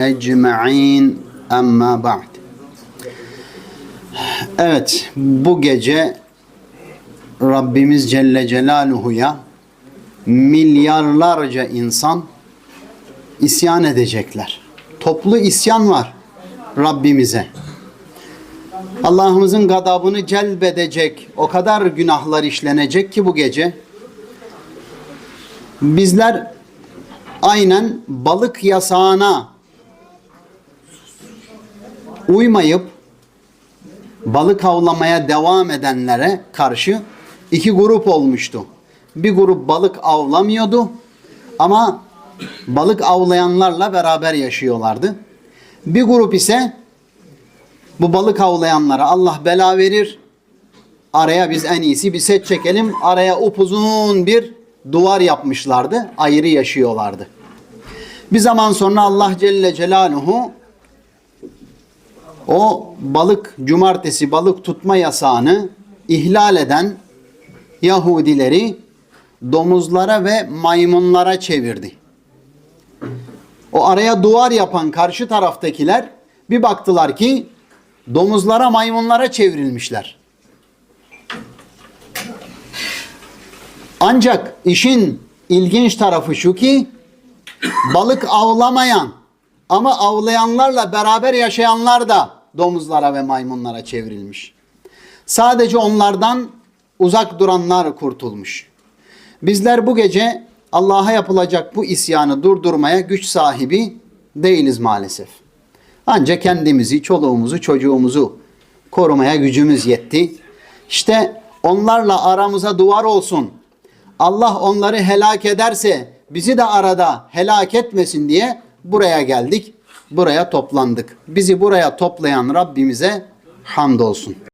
ecma'in amma ba'd. Evet, bu gece Rabbimiz Celle Celaluhu'ya milyarlarca insan isyan edecekler. Toplu isyan var Rabbimize. Allah'ımızın gadabını celbedecek o kadar günahlar işlenecek ki bu gece bizler aynen balık yasağına uymayıp balık avlamaya devam edenlere karşı iki grup olmuştu. Bir grup balık avlamıyordu ama balık avlayanlarla beraber yaşıyorlardı. Bir grup ise bu balık avlayanlara Allah bela verir. Araya biz en iyisi bir set çekelim. Araya upuzun bir duvar yapmışlardı. Ayrı yaşıyorlardı. Bir zaman sonra Allah Celle Celaluhu o balık cumartesi balık tutma yasağını ihlal eden Yahudileri domuzlara ve maymunlara çevirdi. O araya duvar yapan karşı taraftakiler bir baktılar ki domuzlara maymunlara çevrilmişler. Ancak işin ilginç tarafı şu ki balık avlamayan ama avlayanlarla beraber yaşayanlar da domuzlara ve maymunlara çevrilmiş. Sadece onlardan uzak duranlar kurtulmuş. Bizler bu gece Allah'a yapılacak bu isyanı durdurmaya güç sahibi değiliz maalesef. Ancak kendimizi, çoluğumuzu, çocuğumuzu korumaya gücümüz yetti. İşte onlarla aramıza duvar olsun. Allah onları helak ederse bizi de arada helak etmesin diye buraya geldik. Buraya toplandık. Bizi buraya toplayan Rabbimize hamdolsun.